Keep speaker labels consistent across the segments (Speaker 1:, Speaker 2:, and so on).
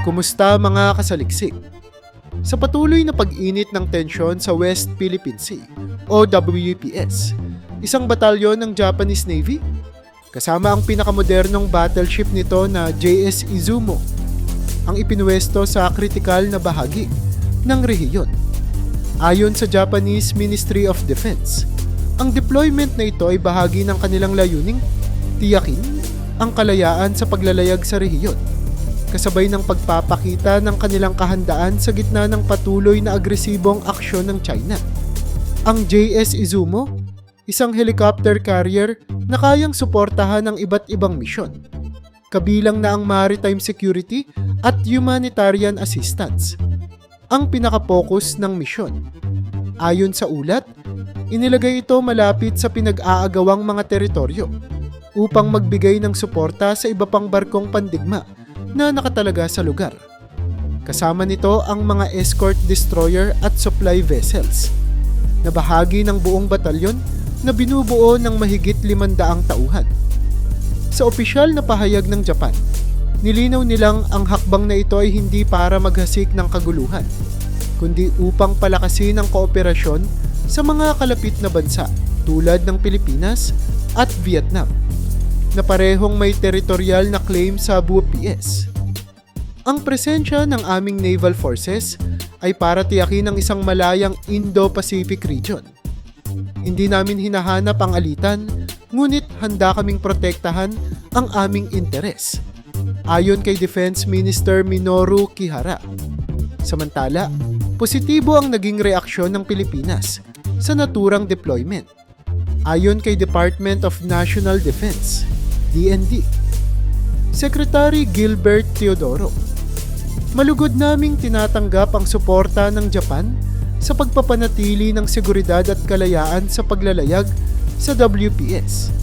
Speaker 1: Kumusta mga kasaliksik? Sa patuloy na pag-init ng tensyon sa West Philippine Sea o WPS, isang batalyon ng Japanese Navy kasama ang pinakamodernong battleship nito na JS Izumo ang ipinwesto sa kritikal na bahagi ng rehiyon. Ayon sa Japanese Ministry of Defense, ang deployment na ito ay bahagi ng kanilang layuning tiyakin ang kalayaan sa paglalayag sa rehiyon kasabay ng pagpapakita ng kanilang kahandaan sa gitna ng patuloy na agresibong aksyon ng China. Ang JS Izumo, isang helicopter carrier na kayang suportahan ang iba't ibang misyon, kabilang na ang maritime security at humanitarian assistance. Ang pinaka-focus ng misyon. Ayon sa ulat, inilagay ito malapit sa pinag-aagawang mga teritoryo upang magbigay ng suporta sa iba pang barkong pandigma na nakatalaga sa lugar. Kasama nito ang mga escort destroyer at supply vessels na bahagi ng buong batalyon na binubuo ng mahigit limandaang tauhan. Sa opisyal na pahayag ng Japan, nilinaw nilang ang hakbang na ito ay hindi para maghasik ng kaguluhan, kundi upang palakasin ang kooperasyon sa mga kalapit na bansa tulad ng Pilipinas at Vietnam na parehong may teritorial na claim sa BUPS. Ang presensya ng aming naval forces ay para tiyakin ang isang malayang Indo-Pacific region. Hindi namin hinahanap ang alitan, ngunit handa kaming protektahan ang aming interes. Ayon kay Defense Minister Minoru Kihara. Samantala, positibo ang naging reaksyon ng Pilipinas sa naturang deployment. Ayon kay Department of National Defense, DND. Secretary Gilbert Teodoro. Malugod naming tinatanggap ang suporta ng Japan sa pagpapanatili ng seguridad at kalayaan sa paglalayag sa WPS.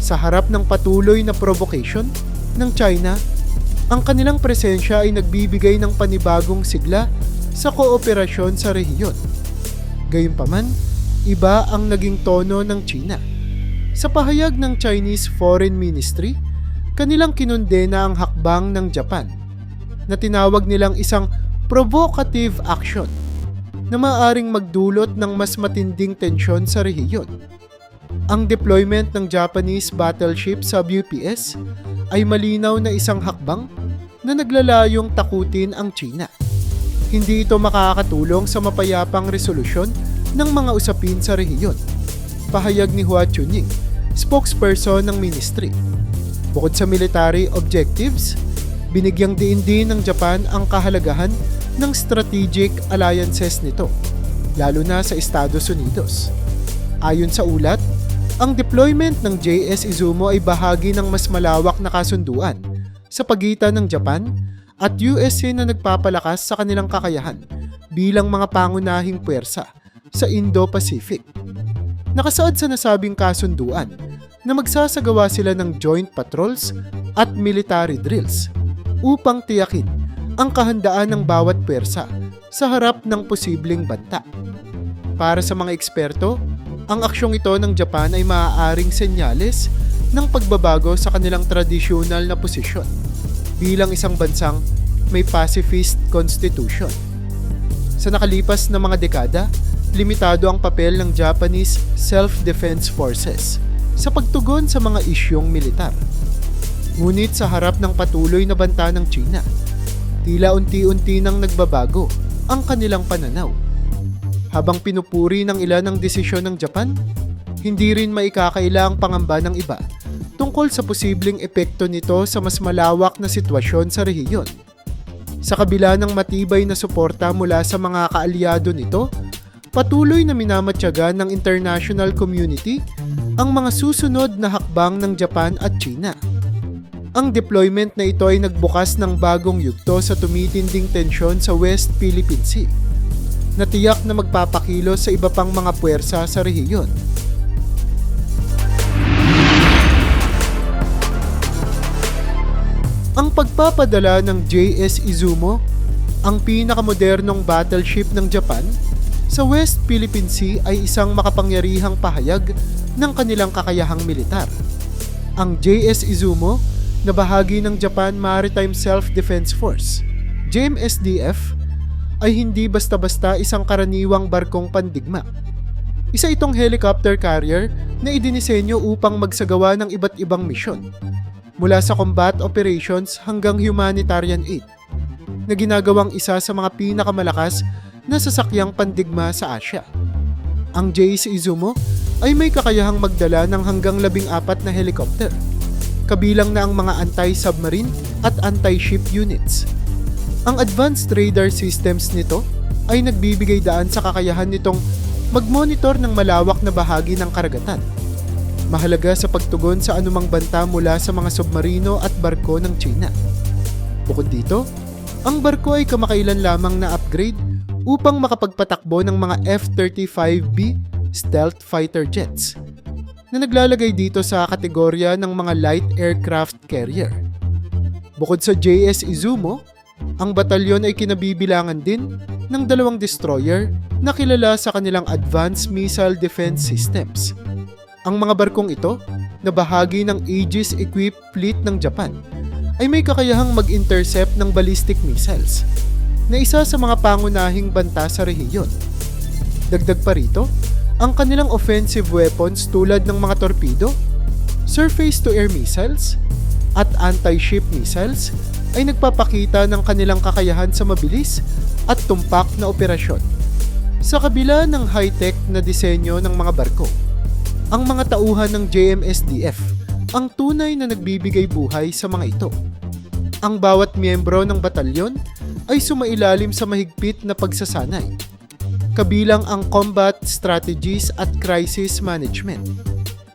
Speaker 1: Sa harap ng patuloy na provocation ng China, ang kanilang presensya ay nagbibigay ng panibagong sigla sa kooperasyon sa rehiyon. Gayunpaman, iba ang naging tono ng China. Sa pahayag ng Chinese Foreign Ministry, kanilang kinundena ang hakbang ng Japan na tinawag nilang isang provocative action na maaring magdulot ng mas matinding tensyon sa rehiyon. Ang deployment ng Japanese battleship sa WPS ay malinaw na isang hakbang na naglalayong takutin ang China. Hindi ito makakatulong sa mapayapang resolusyon ng mga usapin sa rehiyon. Pahayag ni Hua Chunying, spokesperson ng ministry. Bukod sa military objectives, binigyang diin din ng Japan ang kahalagahan ng strategic alliances nito, lalo na sa Estados Unidos. Ayon sa ulat, ang deployment ng JS Izumo ay bahagi ng mas malawak na kasunduan sa pagitan ng Japan at USA na nagpapalakas sa kanilang kakayahan bilang mga pangunahing puwersa sa Indo-Pacific. Nakasaad sa nasabing kasunduan na magsasagawa sila ng joint patrols at military drills upang tiyakin ang kahandaan ng bawat pwersa sa harap ng posibleng banta. Para sa mga eksperto, ang aksyong ito ng Japan ay maaaring senyales ng pagbabago sa kanilang tradisyonal na posisyon bilang isang bansang may pacifist constitution. Sa nakalipas na mga dekada, limitado ang papel ng Japanese Self-Defense Forces sa pagtugon sa mga isyong militar. Ngunit sa harap ng patuloy na banta ng China, tila unti-unti nang nagbabago ang kanilang pananaw. Habang pinupuri ng ilan ang desisyon ng Japan, hindi rin maikakaila ang pangamba ng iba tungkol sa posibleng epekto nito sa mas malawak na sitwasyon sa rehiyon. Sa kabila ng matibay na suporta mula sa mga kaalyado nito, patuloy na minamatyagan ng international community ang mga susunod na hakbang ng Japan at China. Ang deployment na ito ay nagbukas ng bagong yugto sa tumitinding tensyon sa West Philippine Sea na tiyak na magpapakilo sa iba pang mga puwersa sa rehiyon. Ang pagpapadala ng JS Izumo, ang pinakamodernong battleship ng Japan, sa West Philippine Sea ay isang makapangyarihang pahayag ng kanilang kakayahang militar. Ang JS Izumo na bahagi ng Japan Maritime Self-Defense Force JMSDF ay hindi basta-basta isang karaniwang barkong pandigma. Isa itong helicopter carrier na idinisenyo upang magsagawa ng iba't ibang misyon, mula sa combat operations hanggang humanitarian aid, na ginagawang isa sa mga pinakamalakas na sasakyang pandigma sa Asia. Ang JS Izumo ay may kakayahang magdala ng hanggang labing apat na helicopter, kabilang na ang mga anti-submarine at anti-ship units. Ang advanced radar systems nito ay nagbibigay daan sa kakayahan nitong mag-monitor ng malawak na bahagi ng karagatan. Mahalaga sa pagtugon sa anumang banta mula sa mga submarino at barko ng China. Bukod dito, ang barko ay kamakailan lamang na upgrade upang makapagpatakbo ng mga F-35B stealth fighter jets na naglalagay dito sa kategorya ng mga light aircraft carrier. Bukod sa JS Izumo, ang batalyon ay kinabibilangan din ng dalawang destroyer na kilala sa kanilang advanced missile defense systems. Ang mga barkong ito, na bahagi ng Aegis-equipped fleet ng Japan, ay may kakayahang mag-intercept ng ballistic missiles na isa sa mga pangunahing banta sa rehiyon. Dagdag pa rito, ang kanilang offensive weapons tulad ng mga torpedo, surface-to-air missiles, at anti-ship missiles ay nagpapakita ng kanilang kakayahan sa mabilis at tumpak na operasyon. Sa kabila ng high-tech na disenyo ng mga barko, ang mga tauhan ng JMSDF ang tunay na nagbibigay buhay sa mga ito. Ang bawat miyembro ng batalyon ay sumailalim sa mahigpit na pagsasanay, kabilang ang combat strategies at crisis management,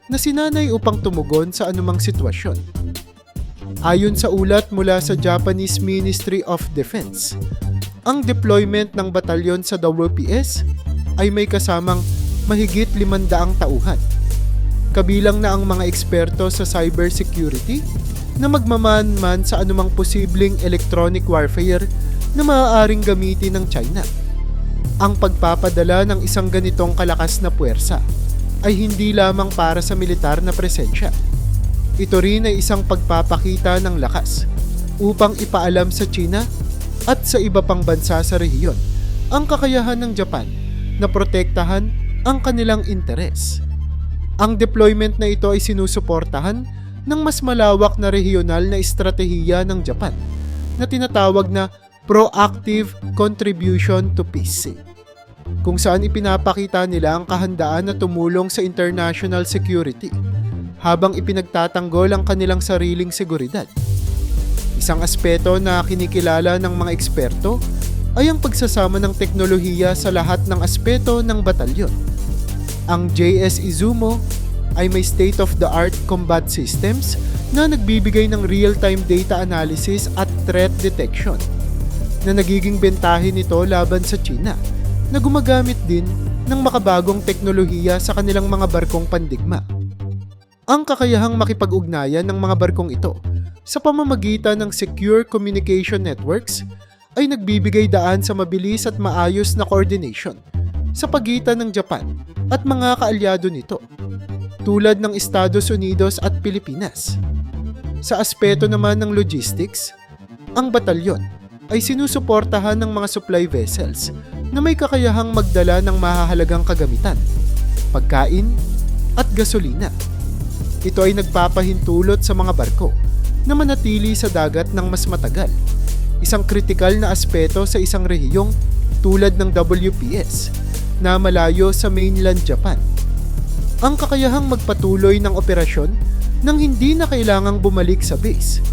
Speaker 1: na sinanay upang tumugon sa anumang sitwasyon. Ayon sa ulat mula sa Japanese Ministry of Defense, ang deployment ng batalyon sa WPS ay may kasamang mahigit 500 tauhan. Kabilang na ang mga eksperto sa cybersecurity na magmaman-man sa anumang posibleng electronic warfare na maaaring gamitin ng China. Ang pagpapadala ng isang ganitong kalakas na puwersa ay hindi lamang para sa militar na presensya. Ito rin ay isang pagpapakita ng lakas upang ipaalam sa China at sa iba pang bansa sa rehiyon ang kakayahan ng Japan na protektahan ang kanilang interes. Ang deployment na ito ay sinusuportahan ng mas malawak na regional na estratehiya ng Japan na tinatawag na Proactive Contribution to Peace kung saan ipinapakita nila ang kahandaan na tumulong sa international security habang ipinagtatanggol ang kanilang sariling seguridad. Isang aspeto na kinikilala ng mga eksperto ay ang pagsasama ng teknolohiya sa lahat ng aspeto ng batalyon. Ang JS Izumo ay may state-of-the-art combat systems na nagbibigay ng real-time data analysis at threat detection na nagiging bentahin nito laban sa China na gumagamit din ng makabagong teknolohiya sa kanilang mga barkong pandigma. Ang kakayahang makipag-ugnayan ng mga barkong ito sa pamamagitan ng secure communication networks ay nagbibigay daan sa mabilis at maayos na coordination sa pagitan ng Japan at mga kaalyado nito, tulad ng Estados Unidos at Pilipinas. Sa aspeto naman ng logistics, ang batalyon ay sinusuportahan ng mga supply vessels na may kakayahang magdala ng mahahalagang kagamitan, pagkain, at gasolina. Ito ay nagpapahintulot sa mga barko na manatili sa dagat ng mas matagal. Isang kritikal na aspeto sa isang rehiyong tulad ng WPS na malayo sa mainland Japan. Ang kakayahang magpatuloy ng operasyon nang hindi na kailangang bumalik sa base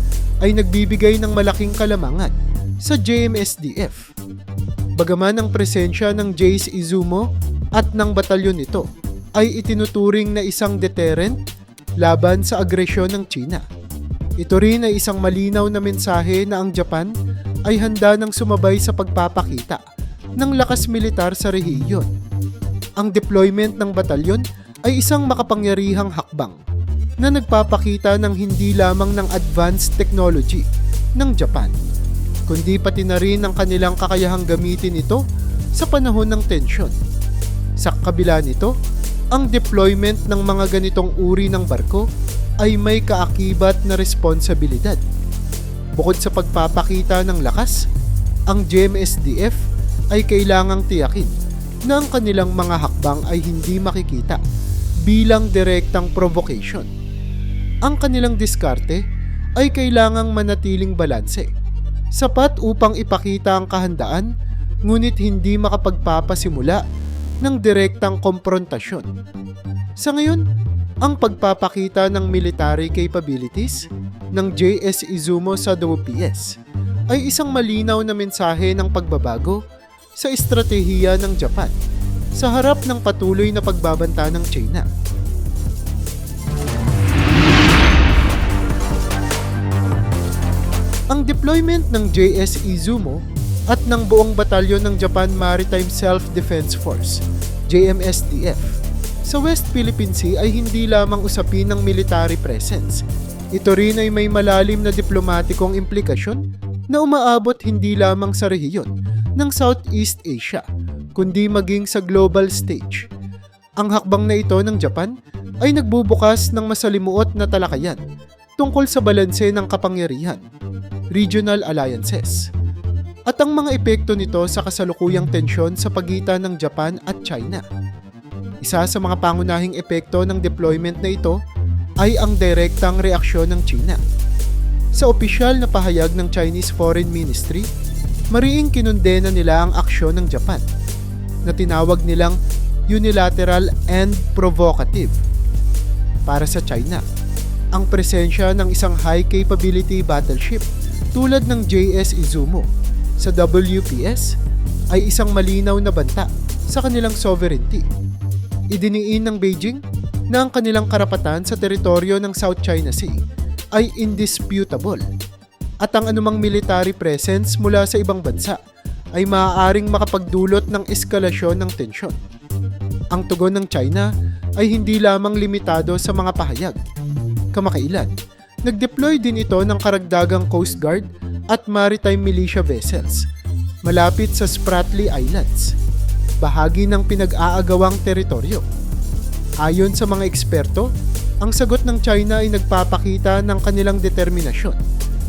Speaker 1: ay nagbibigay ng malaking kalamangan sa JMSDF. Bagaman ang presensya ng Jace Izumo at ng batalyon nito ay itinuturing na isang deterrent laban sa agresyon ng China. Ito rin ay isang malinaw na mensahe na ang Japan ay handa ng sumabay sa pagpapakita ng lakas militar sa rehiyon. Ang deployment ng batalyon ay isang makapangyarihang hakbang na nagpapakita ng hindi lamang ng advanced technology ng Japan, kundi pati na rin ang kanilang kakayahang gamitin ito sa panahon ng tensyon. Sa kabila nito, ang deployment ng mga ganitong uri ng barko ay may kaakibat na responsibilidad. Bukod sa pagpapakita ng lakas, ang GMSDF ay kailangang tiyakin na ang kanilang mga hakbang ay hindi makikita bilang direktang provocation. Ang kanilang diskarte ay kailangang manatiling balanse, sapat upang ipakita ang kahandaan ngunit hindi makapagpapasimula ng direktang komprontasyon. Sa ngayon, ang pagpapakita ng military capabilities ng JS Izumo sa WPS ay isang malinaw na mensahe ng pagbabago sa estratehiya ng Japan sa harap ng patuloy na pagbabanta ng China. Deployment ng JS Izumo at ng buong batalyon ng Japan Maritime Self-Defense Force, JMSDF, sa West Philippine Sea ay hindi lamang usapin ng military presence. Ito rin ay may malalim na diplomatikong implikasyon na umaabot hindi lamang sa rehiyon ng Southeast Asia, kundi maging sa global stage. Ang hakbang na ito ng Japan ay nagbubukas ng masalimuot na talakayan tungkol sa balanse ng kapangyarihan, regional alliances, at ang mga epekto nito sa kasalukuyang tensyon sa pagitan ng Japan at China. Isa sa mga pangunahing epekto ng deployment na ito ay ang direktang reaksyon ng China. Sa opisyal na pahayag ng Chinese Foreign Ministry, mariing kinundena nila ang aksyon ng Japan na tinawag nilang unilateral and provocative. Para sa China, ang presensya ng isang high capability battleship tulad ng JS Izumo sa WPS ay isang malinaw na banta sa kanilang sovereignty. Idiniin ng Beijing na ang kanilang karapatan sa teritoryo ng South China Sea ay indisputable at ang anumang military presence mula sa ibang bansa ay maaaring makapagdulot ng eskalasyon ng tensyon. Ang tugon ng China ay hindi lamang limitado sa mga pahayag. Kamakailan, nag-deploy din ito ng karagdagang Coast Guard at maritime militia vessels malapit sa Spratly Islands, bahagi ng pinag-aagawang teritoryo. Ayon sa mga eksperto, ang sagot ng China ay nagpapakita ng kanilang determinasyon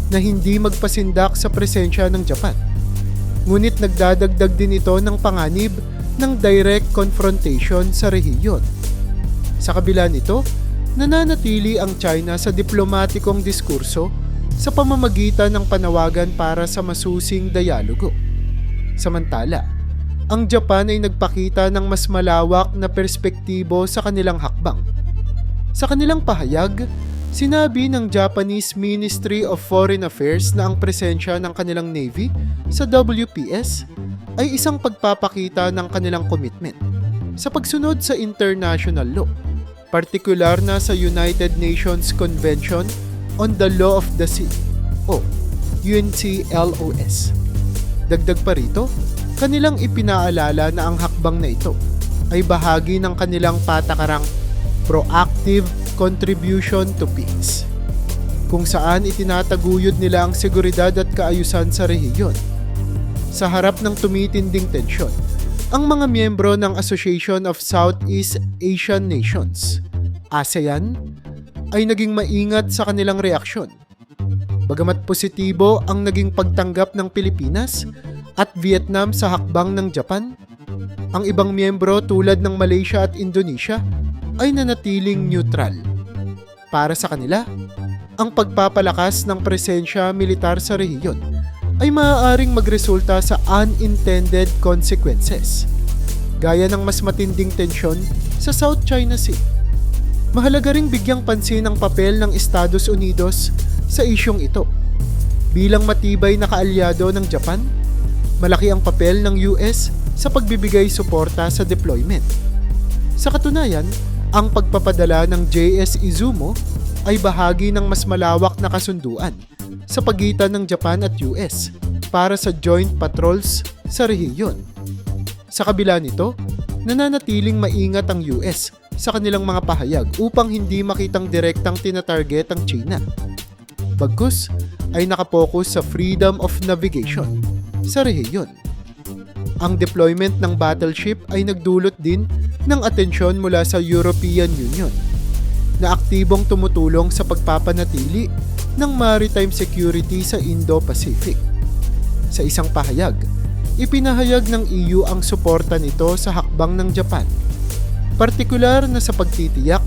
Speaker 1: na hindi magpasindak sa presensya ng Japan. Ngunit nagdadagdag din ito ng panganib ng direct confrontation sa rehiyon. Sa kabila nito, nananatili ang China sa diplomatikong diskurso sa pamamagitan ng panawagan para sa masusing dialogo. Samantala, ang Japan ay nagpakita ng mas malawak na perspektibo sa kanilang hakbang. Sa kanilang pahayag, sinabi ng Japanese Ministry of Foreign Affairs na ang presensya ng kanilang Navy sa WPS ay isang pagpapakita ng kanilang commitment sa pagsunod sa international law, partikular na sa United Nations Convention on the Law of the Sea o UNCLOS. Dagdag pa rito, kanilang ipinaalala na ang hakbang na ito ay bahagi ng kanilang patakarang proactive contribution to peace, kung saan itinataguyod nila ang seguridad at kaayusan sa rehiyon. Sa harap ng tumitinding tensyon, ang mga miyembro ng Association of Southeast Asian Nations, ASEAN, ay naging maingat sa kanilang reaksyon. Bagamat positibo ang naging pagtanggap ng Pilipinas at Vietnam sa hakbang ng Japan, ang ibang miyembro tulad ng Malaysia at Indonesia ay nanatiling neutral. Para sa kanila, ang pagpapalakas ng presensya militar sa rehiyon ay maaaring magresulta sa unintended consequences, gaya ng mas matinding tensyon sa South China Sea. Mahalaga ring bigyang pansin ang papel ng Estados Unidos sa isyong ito. Bilang matibay na kaalyado ng Japan, malaki ang papel ng US sa pagbibigay suporta sa deployment. Sa katunayan, ang pagpapadala ng JS Izumo ay bahagi ng mas malawak na kasunduan sa pagitan ng Japan at US para sa joint patrols sa rehiyon. Sa kabila nito, nananatiling maingat ang US sa kanilang mga pahayag upang hindi makitang direktang tinatarget ang China. Bagkus ay nakapokus sa freedom of navigation sa rehiyon. Ang deployment ng battleship ay nagdulot din ng atensyon mula sa European Union na aktibong tumutulong sa pagpapanatili ng maritime security sa Indo-Pacific. Sa isang pahayag, ipinahayag ng EU ang suporta nito sa hakbang ng Japan. Partikular na sa pagtitiyak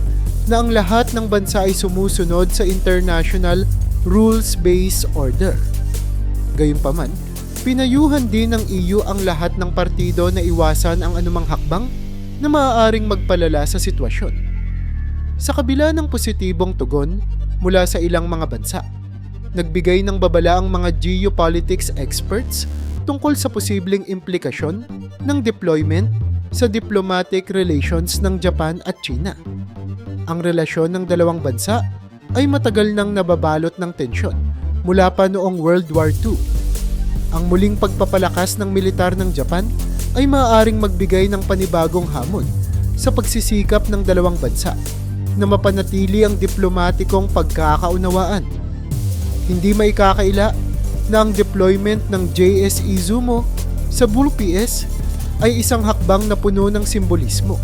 Speaker 1: na ang lahat ng bansa ay sumusunod sa international rules-based order. Gayunpaman, pinayuhan din ng EU ang lahat ng partido na iwasan ang anumang hakbang na maaaring magpalala sa sitwasyon. Sa kabila ng positibong tugon mula sa ilang mga bansa, nagbigay ng babala ang mga geopolitics experts tungkol sa posibleng implikasyon ng deployment sa diplomatic relations ng Japan at China. Ang relasyon ng dalawang bansa ay matagal nang nababalot ng tensyon mula pa noong World War II. Ang muling pagpapalakas ng militar ng Japan ay maaaring magbigay ng panibagong hamon sa pagsisikap ng dalawang bansa na mapanatili ang diplomatikong pagkakaunawaan. Hindi may na ang deployment ng JS Izumo sa Bull PS ay isang hakbang na puno ng simbolismo.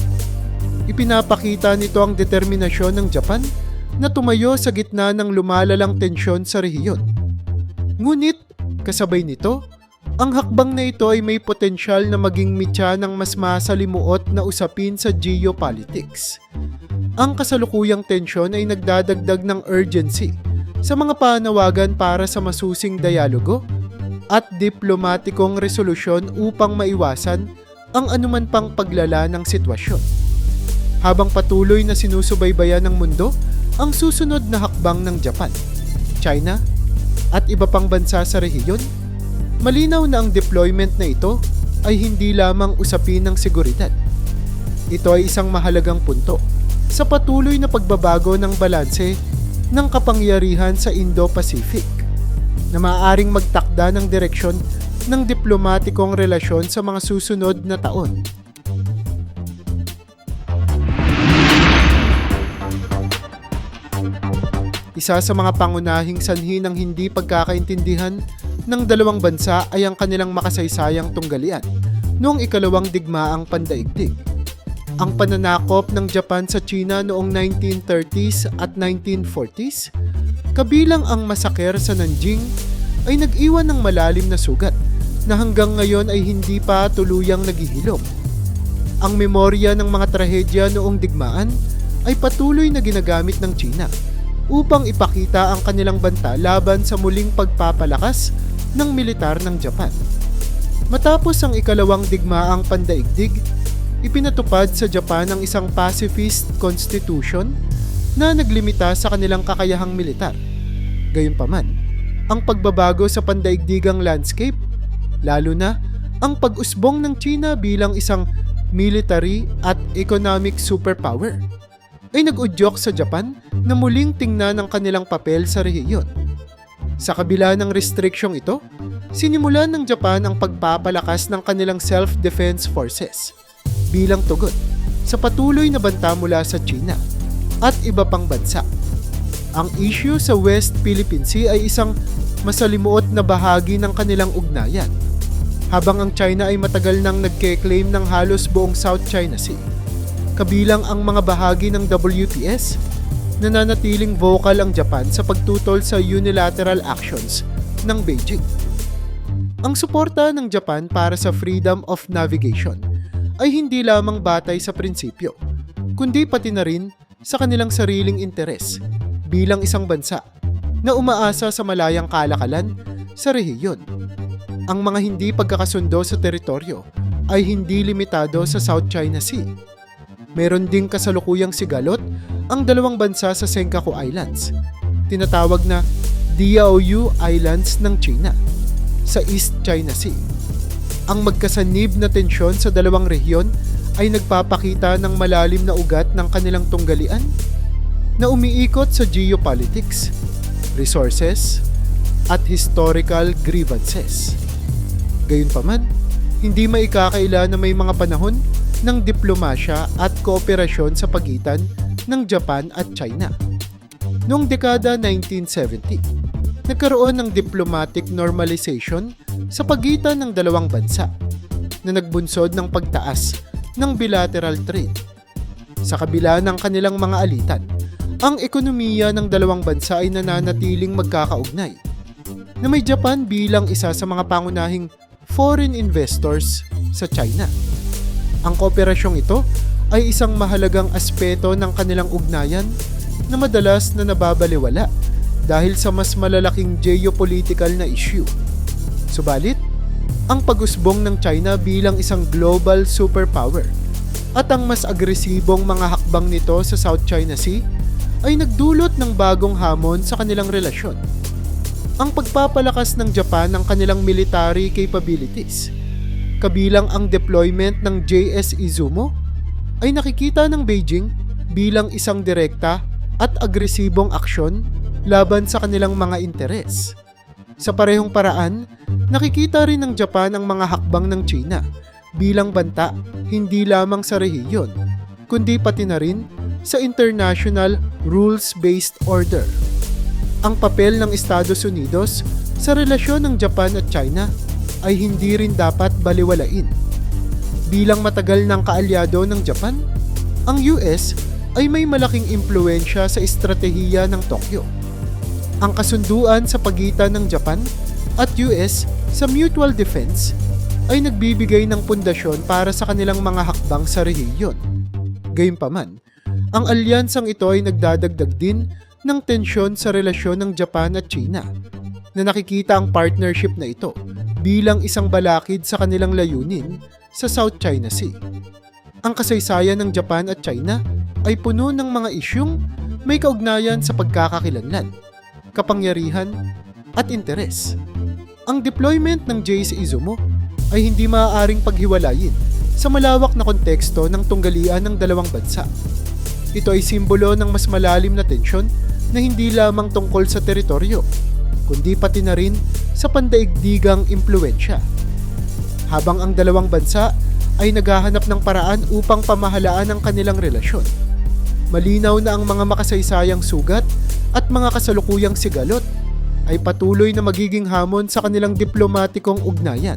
Speaker 1: Ipinapakita nito ang determinasyon ng Japan na tumayo sa gitna ng lumalalang tensyon sa rehiyon. Ngunit, kasabay nito, ang hakbang na ito ay may potensyal na maging mitya ng mas masalimuot na usapin sa geopolitics. Ang kasalukuyang tensyon ay nagdadagdag ng urgency sa mga panawagan para sa masusing dialogo at diplomatikong resolusyon upang maiwasan ang anuman pang paglala ng sitwasyon. Habang patuloy na sinusubaybayan ng mundo ang susunod na hakbang ng Japan, China, at iba pang bansa sa rehiyon, malinaw na ang deployment na ito ay hindi lamang usapin ng seguridad. Ito ay isang mahalagang punto sa patuloy na pagbabago ng balanse ng kapangyarihan sa Indo-Pacific na maaaring magtakda ng direksyon ng diplomatikong relasyon sa mga susunod na taon. Isa sa mga pangunahing sanhi ng hindi pagkakaintindihan ng dalawang bansa ay ang kanilang makasaysayang tunggalian noong ikalawang digmaang pandaigdig. Ang pananakop ng Japan sa China noong 1930s at 1940s, kabilang ang masaker sa Nanjing, ay nag-iwan ng malalim na sugat na hanggang ngayon ay hindi pa tuluyang naghihilom. Ang memorya ng mga trahedya noong digmaan ay patuloy na ginagamit ng China upang ipakita ang kanilang banta laban sa muling pagpapalakas ng militar ng Japan. Matapos ang ikalawang digmaang pandaigdig, ipinatupad sa Japan ang isang pacifist constitution na naglimita sa kanilang kakayahang militar. Gayunpaman, ang pagbabago sa pandaigdigang landscape, lalo na ang pag-usbong ng China bilang isang military at economic superpower, ay nag-udyok sa Japan na muling tingnan ang kanilang papel sa rehiyon. Sa kabila ng restriksyong ito, sinimulan ng Japan ang pagpapalakas ng kanilang self-defense forces bilang tugon sa patuloy na banta mula sa China at iba pang bansa. Ang issue sa West Philippine Sea ay isang masalimuot na bahagi ng kanilang ugnayan, habang ang China ay matagal nang nagke-claim ng halos buong South China Sea. Kabilang ang mga bahagi ng WPS, nananatiling vocal ang Japan sa pagtutol sa unilateral actions ng Beijing. Ang suporta ng Japan para sa freedom of navigation ay hindi lamang batay sa prinsipyo, kundi pati na rin sa kanilang sariling interes bilang isang bansa na umaasa sa malayang kalakalan sa rehiyon. Ang mga hindi pagkakasundo sa teritoryo ay hindi limitado sa South China Sea. Meron ding kasalukuyang sigalot ang dalawang bansa sa Senkaku Islands, tinatawag na Diaoyu Islands ng China, sa East China Sea. Ang magkasanib na tensyon sa dalawang rehiyon ay nagpapakita ng malalim na ugat ng kanilang tunggalian na umiikot sa geopolitics, resources, at historical grievances. Gayunpaman, hindi maikakaila na may mga panahon ng diplomasya at kooperasyon sa pagitan ng Japan at China. Noong dekada 1970, nagkaroon ng diplomatic normalization sa pagitan ng dalawang bansa na nagbunsod ng pagtaas ng bilateral trade. Sa kabila ng kanilang mga alitan, ang ekonomiya ng dalawang bansa ay nananatiling magkakaugnay. na may Japan bilang isa sa mga pangunahing foreign investors sa China. Ang kooperasyong ito ay isang mahalagang aspeto ng kanilang ugnayan na madalas na nababaliwala dahil sa mas malalaking geopolitical na issue. Subalit, ang pag-usbong ng China bilang isang global superpower at ang mas agresibong mga hakbang nito sa South China Sea ay nagdulot ng bagong hamon sa kanilang relasyon. Ang pagpapalakas ng Japan ng kanilang military capabilities, kabilang ang deployment ng JS Izumo, ay nakikita ng Beijing bilang isang direkta at agresibong aksyon laban sa kanilang mga interes. Sa parehong paraan, nakikita rin ng Japan ang mga hakbang ng China bilang banta hindi lamang sa rehiyon, kundi pati na rin sa international rules-based order. Ang papel ng Estados Unidos sa relasyon ng Japan at China ay hindi rin dapat baliwalain. Bilang matagal ng kaalyado ng Japan, ang US ay may malaking impluensya sa estratehiya ng Tokyo. Ang kasunduan sa pagitan ng Japan at US sa mutual defense ay nagbibigay ng pundasyon para sa kanilang mga hakbang sa rehiyon. Gayunpaman, ang alyansang ito ay nagdadagdag din ng tensyon sa relasyon ng Japan at China na nakikita ang partnership na ito bilang isang balakid sa kanilang layunin sa South China Sea. Ang kasaysayan ng Japan at China ay puno ng mga isyung may kaugnayan sa pagkakakilanlan, kapangyarihan at interes. Ang deployment ng JC Izumo ay hindi maaaring paghiwalayin sa malawak na konteksto ng tunggalian ng dalawang bansa. Ito ay simbolo ng mas malalim na tensyon na hindi lamang tungkol sa teritoryo, kundi pati na rin sa pandaigdigang impluensya. Habang ang dalawang bansa ay naghahanap ng paraan upang pamahalaan ang kanilang relasyon. Malinaw na ang mga makasaysayang sugat at mga kasalukuyang sigalot ay patuloy na magiging hamon sa kanilang diplomatikong ugnayan.